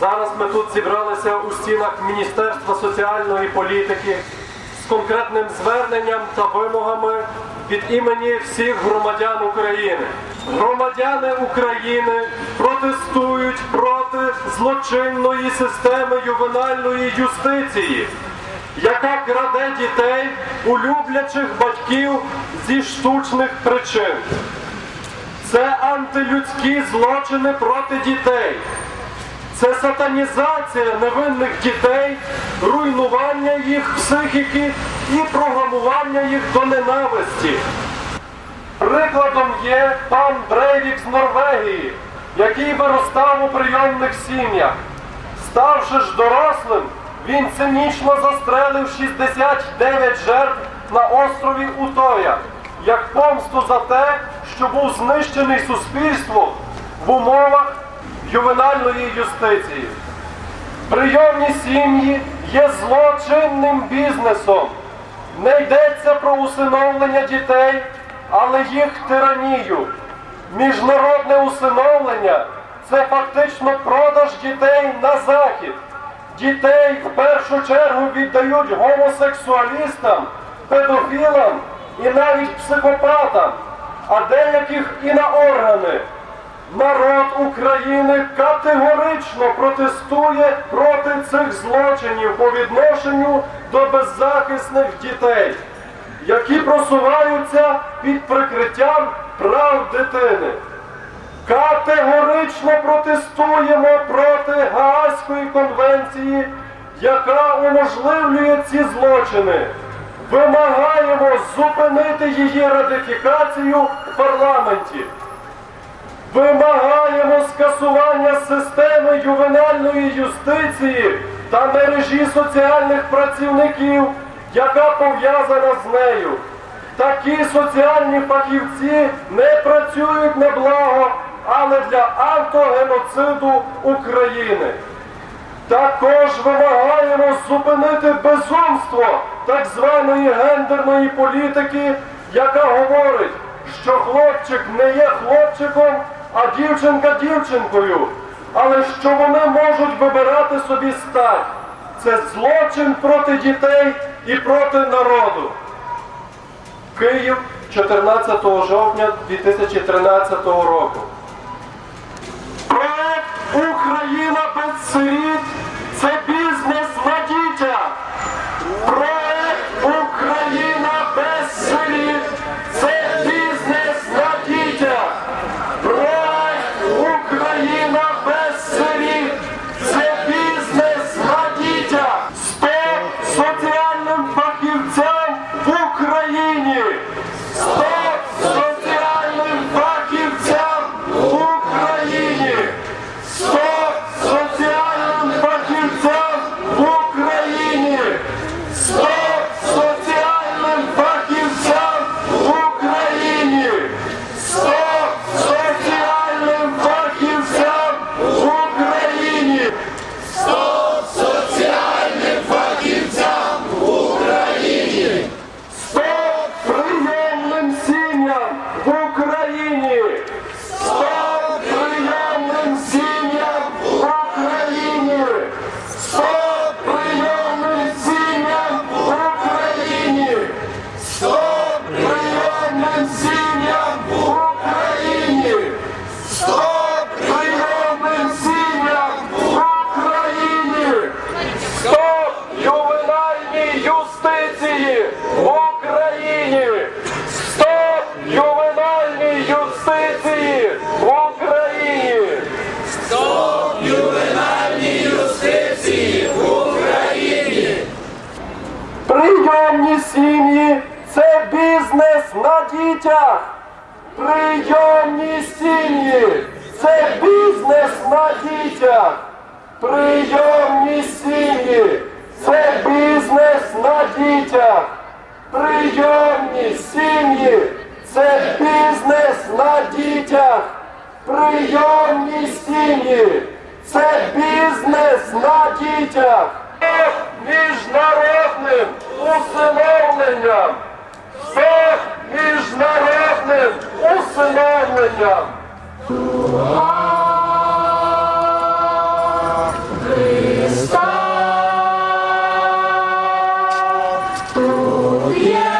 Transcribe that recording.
Зараз ми тут зібралися у стінах Міністерства соціальної політики конкретним зверненням та вимогами від імені всіх громадян України. Громадяни України протестують проти злочинної системи ювенальної юстиції, яка краде дітей у люблячих батьків зі штучних причин. Це антилюдські злочини проти дітей. Це сатанізація невинних дітей, руйнування їх психіки і програмування їх до ненависті. Прикладом є пан Брейвік з Норвегії, який виростав у прийомних сім'ях. Ставши ж дорослим, він цинічно застрелив 69 жертв на острові Утоя, як помсту за те, що був знищений суспільством в умовах ювенальної юстиції. Прийомні сім'ї є злочинним бізнесом. Не йдеться про усиновлення дітей, але їх тиранію. Міжнародне усиновлення це фактично продаж дітей на захід. Дітей в першу чергу віддають гомосексуалістам, педофілам і навіть психопатам, а деяких і на органи. Народ України категорично протестує проти цих злочинів по відношенню до беззахисних дітей, які просуваються під прикриттям прав дитини. Категорично протестуємо проти Гаазької конвенції, яка уможливлює ці злочини. Вимагаємо зупинити її ратифікацію в парламенті. Вимагаємо скасування системи ювенальної юстиції та мережі соціальних працівників, яка пов'язана з нею. Такі соціальні фахівці не працюють на благо, але для автогеноциду України. Також вимагаємо зупинити безумство так званої гендерної політики, яка говорить, що хлопчик не є хлопчиком, а дівчинка дівчинкою, але що вони можуть вибирати собі стать. Це злочин проти дітей і проти народу. Київ 14 жовтня 2013 року. Дітях. Прийомні сім'ї це бізнес на дітях. Прийомні сім'ї це бізнес на дітях. Прийомні сім'ї це бізнес на дітях. Прийомні сім'ї це бізнес на дітях. Міжнародним усиновленням. З міжнародним усиновленням. Україна!